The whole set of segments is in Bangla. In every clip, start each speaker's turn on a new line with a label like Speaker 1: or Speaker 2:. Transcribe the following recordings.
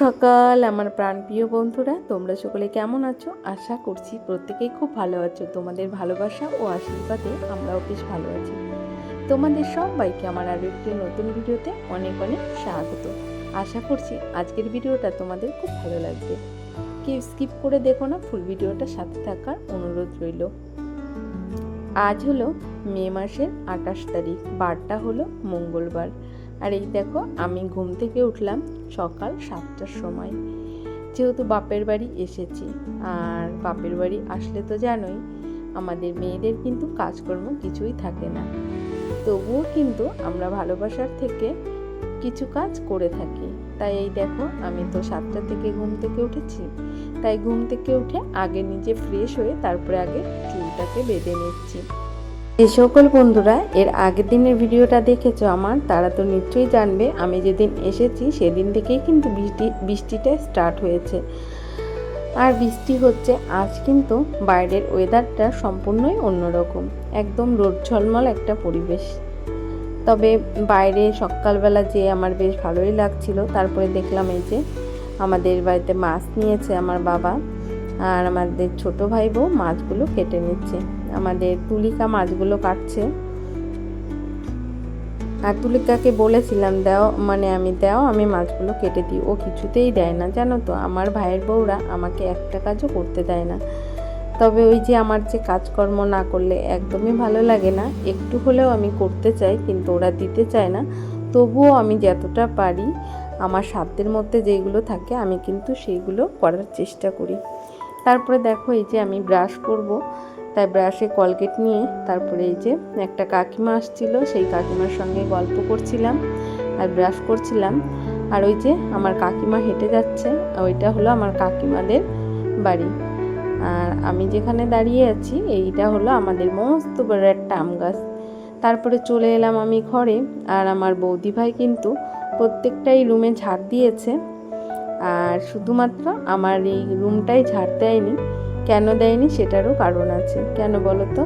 Speaker 1: সকাল, আমার প্রাণপ্রিয় বন্ধুরা, তোমরা সকলে কেমন আছো? আশা করছি প্রত্যেকেই খুব ভালো আছো। তোমাদের ভালোবাসা ও আশীর্বাদে আমরাও বেশ ভালো আছি। তোমাদের সবাইকে আমার আরও একটি নতুন ভিডিওতে অনেক অনেক স্বাগত। আশা করছি আজকের ভিডিওটা তোমাদের খুব ভালো লাগবে। কেউ স্কিপ করে দেখো না, ফুল ভিডিওটা সাথে থাকার অনুরোধ রইল। আজ হলো মে মাসের আঠাশ তারিখ, বারটা হলো মঙ্গলবার। আর এই দেখো, আমি ঘুম থেকে উঠলাম সকাল সাতটার সময়। যেহেতু বাপের বাড়ি এসেছি, আর বাপের বাড়ি আসলে তো জানোই, আমাদের মেয়েদের কিন্তু কাজকর্ম কিছুই থাকে না। তবুও কিন্তু আমরা ভালোবাসার থেকে কিছু কাজ করে থাকি। তাই এই দেখো, আমি তো সাতটা থেকে ঘুম থেকে উঠেছি। তাই ঘুম থেকে উঠে আগে নিজে ফ্রেশ হয়ে, তারপরে আগে চুলটাকে বেঁধে নিচ্ছি। যে সকল বন্ধুরা এর আগের দিনের ভিডিওটা দেখেছ আমার, তারা তো নিশ্চয়ই জানবে, আমি যেদিন এসেছি সেদিন থেকেই কিন্তু বৃষ্টি, বৃষ্টিটা স্টার্ট হয়েছে। আর বৃষ্টি হচ্ছে, আজ কিন্তু বাইরের ওয়েদারটা সম্পূর্ণই অন্যরকম, একদম রোদ ঝলমল একটা পরিবেশ। তবে বাইরে সকালবেলা যে আমার বেশ ভালোই লাগছিল, তারপরে দেখলাম এই যে আমাদের বাড়িতে মাছ নিয়েছে আমার বাবা। আর আমাদের ছোট ভাই বউ মাছগুলো কেটে নিচ্ছে। আমাদের তুলিকা মাছগুলো কাটছে। আর তুলিকাকে বলেছিলাম, দাও মানে আমি, দাও, আমি মাছগুলো কেটে দিই। ও কিছুতেই দেয় না, জানো তো? আমার ভাইয়ের বউরা আমাকে একটা কাজও করতে দেয় না। তবে ওই যে আমার যে কাজকর্ম না করলে একদমই ভালো লাগে না। একটু হলেও আমি করতে চাই, কিন্তু ওরা দিতে চায় না। তবুও আমি যতটা পারি, আমার সাধ্যের মধ্যে যেগুলো থাকে, আমি কিন্তু সেইগুলো করার চেষ্টা করি। তারপরে দেখো এই যে আমি ব্রাশ করব। তাই ব্রাশে কলগেট নিয়ে তারপরে এই যে একটা কাকিমা আসছিল, সেই কাকিমার সঙ্গে গল্প করছিলাম আর ব্রাশ করছিলাম। আর ওই যে আমার কাকিমা হেঁটে যাচ্ছে, ওইটা হলো আমার কাকিমাদের বাড়ি। আর আমি যেখানে দাঁড়িয়ে আছি, এইটা হলো আমাদের মস্ত বড় একটা আম গাছ। তারপরে চলে এলাম আমি ঘরে, আর আমার বৌদি ভাই কিন্তু প্রত্যেকটাই রুমে ঝাড় দিয়েছে। আর শুধুমাত্র আমার এই রুমটাই ঝাড় দেয়নি। কেন দেয়নি সেটারও কারণ আছে। কেন বলো তো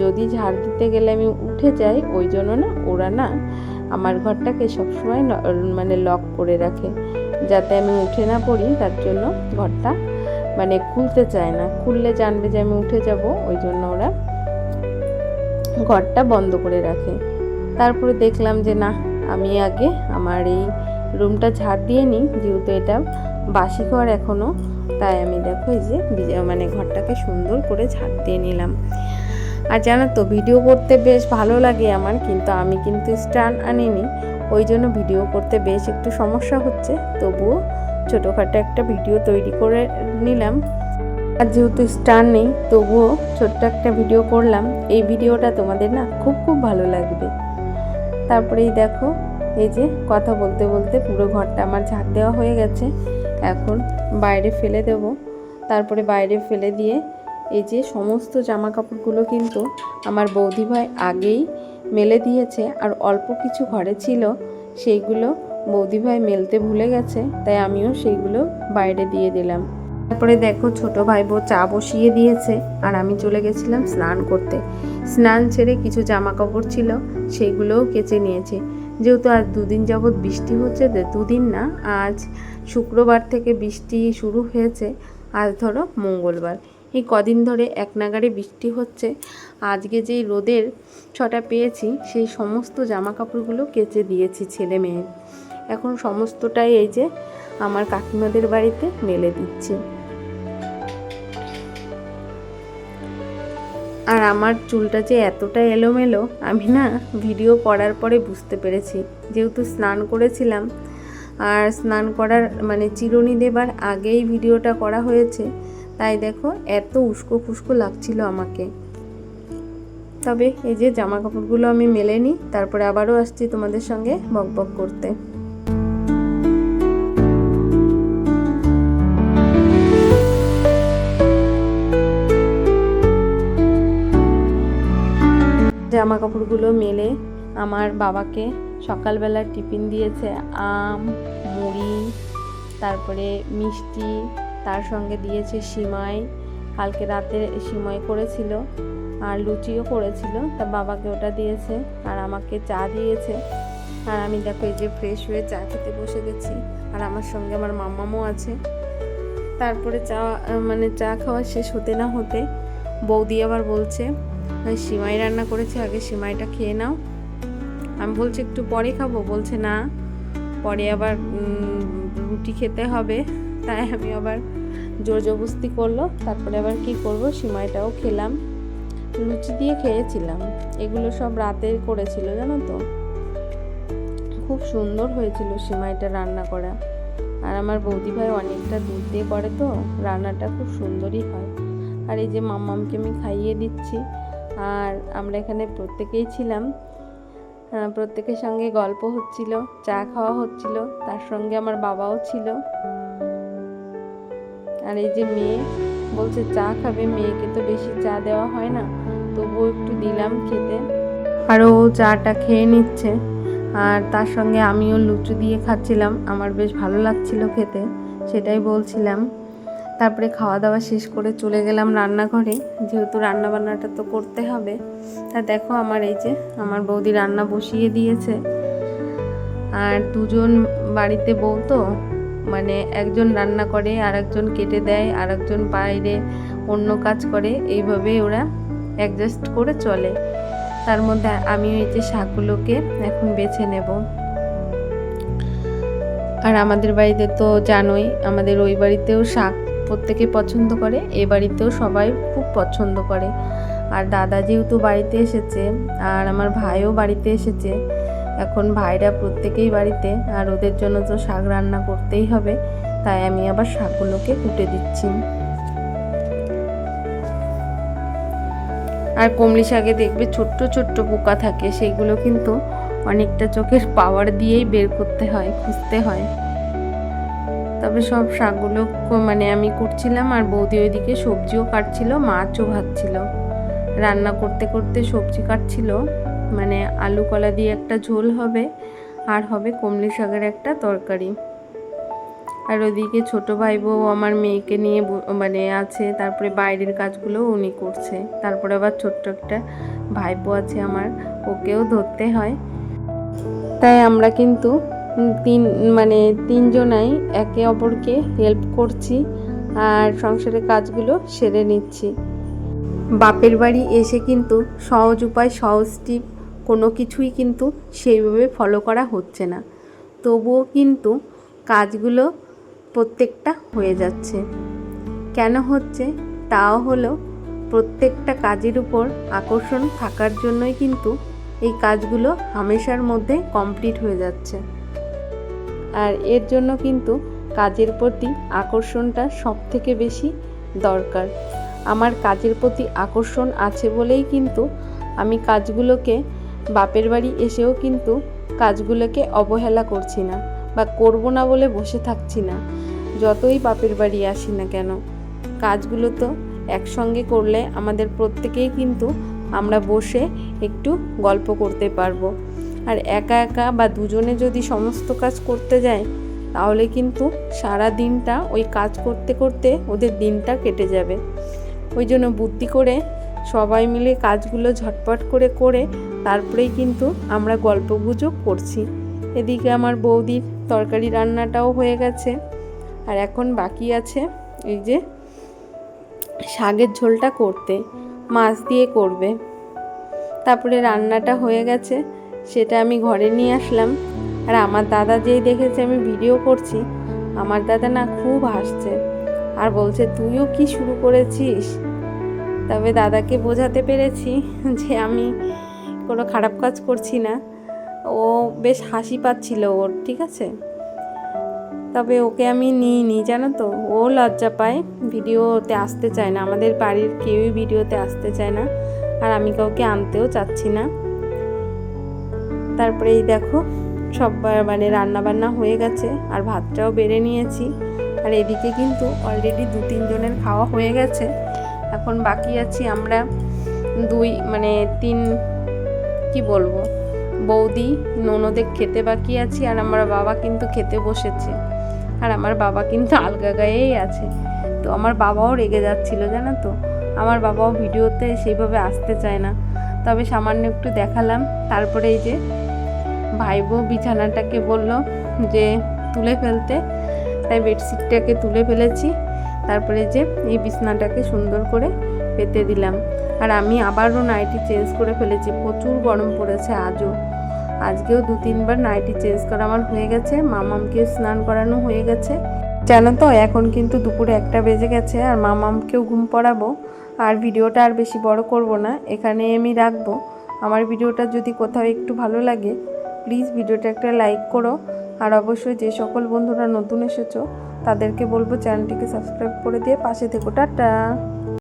Speaker 1: যদি ঝাড় দিতে গেলে আমি উঠে যাই, ওই জন্য না ওরা না আমার ঘরটাকে সবসময় মানে লক করে রাখে। যাতে আমি উঠে না পড়ি, তার জন্য ঘরটা মানে খুলতে চায় না। খুললে জানবে যে আমি উঠে যাব, ওই জন্য ওরা ঘরটা বন্ধ করে রাখে। তারপরে দেখলাম যে না, আমি আগে আমার এই রুমটা ঝাড় দিয়ে নিই, যেহেতু এটা বাসি ঘর এখনও তাই আমি দেখো এই যে মানে ঘরটাকে সুন্দর করে ঝাড় দিয়ে নিলাম। আর জানো তো, ভিডিও করতে বেশ ভালো লাগে আমার, কিন্তু আমি কিন্তু স্টান আনিনি, ওই জন্য ভিডিও করতে বেশ একটু সমস্যা হচ্ছে, তবুও ছোটোখাটো একটা ভিডিও তৈরি করে নিলাম। আর যেহেতু স্টার নেই, তবুও ছোট্ট একটা ভিডিও করলাম, এই ভিডিওটা তোমাদের না খুব খুব ভালো লাগবে। তারপরেই দেখো এই যে কথা বলতে বলতে পুরো ঘরটা আমার ঝাড় দেওয়া হয়ে গেছে। এখন বাইরে ফেলে দেব। তারপরে বাইরে ফেলে দিয়ে এই যে সমস্ত জামা কাপড়গুলো কিন্তু আমার বৌদি ভাই আগেই মেলে দিয়েছে আর অল্প কিছু ঘরে ছিল, সেইগুলো বৌদি ভাই মেলতে ভুলে গেছে, তাই আমিও সেইগুলো বাইরে দিয়ে দিলাম। তারপরে দেখো ছোট ভাই বউ চা বসিয়ে দিয়েছে আর আমি চলে গেছিলাম স্নান করতে। স্নান ছেড়ে কিছু জামা কাপড় ছিল, সেইগুলোও কেচে নিয়েছে। যেহেতু আজ দুদিন যাবৎ বৃষ্টি হচ্ছে দুদিন না, আজ শুক্রবার থেকে বৃষ্টি শুরু হয়েছে। আজ ধরো মঙ্গলবার। এই কদিন ধরে এক নাগারে বৃষ্টি হচ্ছে। আজকে যেই রোদের ছটা পেয়েছি, সেই সমস্ত জামা কাপড়গুলো কেচে দিয়েছি ছেলে মেয়ের। এখন সমস্তটাই এই যে আমার কাকিমাদের বাড়িতে মেলে দিচ্ছি। আর আমার চুলটা যে এতটা এলোমেলো, আমি না ভিডিও করার পরে বুঝতে পেরেছি। যেহেতু স্নান করেছিলাম, আর স্নান করার মানে চিরুনি দেবার আগেই ভিডিওটা করা হয়েছে, তাই দেখো এত উস্কো ফুস্কো লাগছিল আমাকে। তবে এই যে জামা কাপড়গুলো আমি মেলে নিই, তারপরে আবারও আসছি তোমাদের সঙ্গে বক বক করতে। জামা কাপড়গুলো মেলে আমার বাবাকে সকালবেলা টিফিন দিয়েছে, আম, মুড়ি, তারপরে মিষ্টি, তার সঙ্গে দিয়েছে সিমাই। কালকে রাতে সিমাই করেছিল আর লুচিও করেছিল, তা বাবাকে ওটা দিয়েছে আর আমাকে চা দিয়েছে। আর আমি দেখো এই যে ফ্রেশ হয়ে চা খেতে বসে গেছি আর আমার সঙ্গে আমার মাম্মামও আছে। তারপরে চা মানে চা খাওয়া শেষ হতে না হতে বৌদি আবার বলছে সিমাই রান্না করেছে, আগে সিমাইটা খেয়ে নাও। আমি বলছি, একটু পরে খাব? বলছে, না, পরে আবার রুটি খেতে হবে। তাই আমি আবার জোর জবস্তি করল। তারপরে আবার কি করব? সিমাইটাও খেলাম। লুচি দিয়ে খেয়েছিলাম। এগুলো সব রাতে করেছিল, জানো তো? খুব সুন্দর হয়েছিল সিমাইটা রান্না করা। আর আমার বৌদি ভাই অনেকটা দুধ দিয়ে করে তো, রান্নাটা খুব সুন্দরই হয়। আর এই যে মাম্মামকে আমি খাইয়ে দিচ্ছি আর আমরা এখানে প্রত্যেকেই ছিলাম। প্রত্যেকের সঙ্গে গল্প হচ্ছিল, চা খাওয়া হচ্ছিল, তার সঙ্গে আমার বাবাও ছিল। আর এই যে মেয়ে, বলছে চা খাবে, মেয়েকে তো বেশি চা দেওয়া হয় না, তবুও একটু দিলাম খেতে। আর ও চাটা খেয়ে নিচ্ছে, আর তার সঙ্গে আমিও লুচু দিয়ে খাচ্ছিলাম, আমার বেশ ভালো লাগছিল খেতে, সেটাই বলছিলাম। তারপরে খাওয়া দাওয়া শেষ করে চলে গেলাম রান্নাঘরে। যেহেতু রান্না বান্নাটা তো করতে হবে, তা দেখো আমার এই যে আমার বৌদি রান্না বসিয়ে দিয়েছে। আর দুজন বাড়িতে বউ তো মানে একজন রান্না করে আর একজন কেটে দেয় আর একজন বাইরে অন্য কাজ করে এইভাবে ওরা অ্যাডজাস্ট করে চলে। তার মধ্যে আমি এই যে শাকগুলোকে এখন বেছে নেব। আর আমাদের বাড়িতে তো জানোই, আমাদের ওই বাড়িতেও শাক প্রত্যেকে পছন্দ করে, এ বাড়িতেও সবাই খুব পছন্দ করে। আর দাদা যেহেতু বাড়িতে এসেছে, আর আমার ভাইও বাড়িতে এসেছে, এখন ভাইরা প্রত্যেকেই বাড়িতে, আর ওদের জন্য তো শাক রান্না করতেই হবে, তাই আমি আবার শাকগুলোকে কুটে দিচ্ছি। আর কমলি শাকে দেখবে ছোট্ট ছোট্ট পোকা থাকে সেইগুলো কিন্তু অনেকটা চোখের পাওয়ার দিয়েই বের করতে হয়, খুঁজতে হয়। তবে সব শাকগুলো মানে আমি করছিলাম আর বৌদি ওইদিকে সবজিও কাটছিল, মাছও ভাজছিল। রান্না করতে করতে সবজি কাটছিল মানে আলু কলা দিয়ে একটা ঝোল হবে, আর হবে কমলি শাকের একটা তরকারি। আর ওদিকে ছোট ভাই বউ আমার মেয়েকে নিয়ে মানে আছে, তারপরে বাইরের কাজগুলো উনি করছে। তারপরে আবার ছোট্ট একটা ভাইপো আছে আমার, ওকেও ধরতে হয়। তাই আমরা কিন্তু তিন মানে তিনজনাই একে অপরকে হেল্প করছি আর সংসারের কাজগুলো সেরে নিচ্ছি। বাপের বাড়ি এসে কিন্তু সহজ উপায়, সহজ টিপ কোনো কিছুই কিন্তু সেইভাবে ফলো করা হচ্ছে না। তবুও কিন্তু কাজগুলো প্রত্যেকটা হয়ে যাচ্ছে। কেন হচ্ছে? তাও হলো প্রত্যেকটা কাজের উপর আকর্ষণ থাকার জন্যই কিন্তু এই কাজগুলো হামেশার মধ্যে কমপ্লিট হয়ে যাচ্ছে। আর এর জন্য কিন্তু কাজের প্রতি আকর্ষণটা সব থেকে বেশি দরকার। আমার কাজের প্রতি আকর্ষণ আছে বলেই কিন্তু আমি কাজগুলোকে, বাপের বাড়ি এসেও কিন্তু কাজগুলোকে অবহেলা করছি না বা করব না বলে বসে থাকছি না। যতই বাপের বাড়ি আসি না কেন, কাজগুলো তো একসঙ্গে করলে আমাদের প্রত্যেকেই কিন্তু আমরা বসে একটু গল্প করতে পারব। আর একা একা বা দুজনে যদি সমস্ত কাজ করতে যায়, তাহলে কিন্তু সারা দিনটা ওই কাজ করতে করতে ওদের দিনটা কেটে যাবে। ওই জন্য বুদ্ধি করে সবাই মিলে কাজগুলো ঝটপট করে করে তারপরেই কিন্তু আমরা গল্প গুজব করছি। এদিকে আমার বৌদির তরকারি রান্নাটাও হয়ে গেছে। আর এখন বাকি আছে এই যে শাকের ঝোলটা করতে, মাছ দিয়ে করবে। তারপরে রান্নাটা হয়ে গেছে। সেটা আমি ঘরে নিয়ে আসলাম। আর আমার দাদা যেই দেখেছে আমি ভিডিও করছি, আমার দাদা না খুব হাসছে। আর বলছে, তুইও কি শুরু করেছিস? তবে দাদাকে বোঝাতে পেরেছি যে আমি কোনো খারাপ কাজ করছি না। ও বেশ হাসি পাচ্ছিল ওর, ঠিক আছে? তবে ওকে আমি নিইনি, জানো তো? ও লজ্জা পায়, ভিডিওতে আসতে চায় না। আমাদের বাড়ির কেউই ভিডিওতে আসতে চায় না। আর আমি কাউকে আনতেও চাচ্ছি না। তারপরে এই দেখো সব মানে রান্না বান্না হয়ে গেছে আর ভাতটাও বেড়ে নিয়েছি। আর এদিকে কিন্তু অলরেডি দু তিনজনের খাওয়া হয়ে গেছে। এখন বাকি আছি আমরা দুই মানে তিন কি বলব? বৌদি ননদে খেতে বাকি আছি আর আমার বাবা কিন্তু খেতে বসেছে। আর আমার বাবা কিন্তু আলগা গায়েই আছে। তো আমার বাবাও রেগে যাচ্ছিল, জানো তো? আমার বাবাও ভিডিওতে সেইভাবে আসতে চায় না। তবে সামান্য একটু দেখালাম। তারপরে এই যে ভাইবো বিছানাটাকে বলল যে তুলে ফেলতে। তাই বেডশিটটাকে তুলে ফেলেছি। তারপরে যে এই বিছানাটাকে সুন্দর করে পেতে দিলাম। আর আমি আবারও নাইটি চেঞ্জ করে ফেলেছি। প্রচুর গরম পড়েছে আজও। আজকেও দু তিনবার নাইটি চেঞ্জ করা আমার হয়ে গেছে। মামামকে স্নান করানো হয়ে গেছে। জানো তো, এখন কিন্তু দুপুরে একটা বেজে গেছে আর মামামকেও ঘুম পড়াবো। আর ভিডিওটা আর বেশি বড় করব না। এখানে আমি রাখব। আমার ভিডিওটা যদি কোথাও একটু ভালো লাগে প্লিজ ভিডিওটা একটা লাইক করো। আর অবশ্যই যে সকল বন্ধুরা নতুন এসেছ, তাদেরকে বলব চ্যানেলটিকে সাবস্ক্রাইব করে দিয়ে পাশে থেকো। টাটা!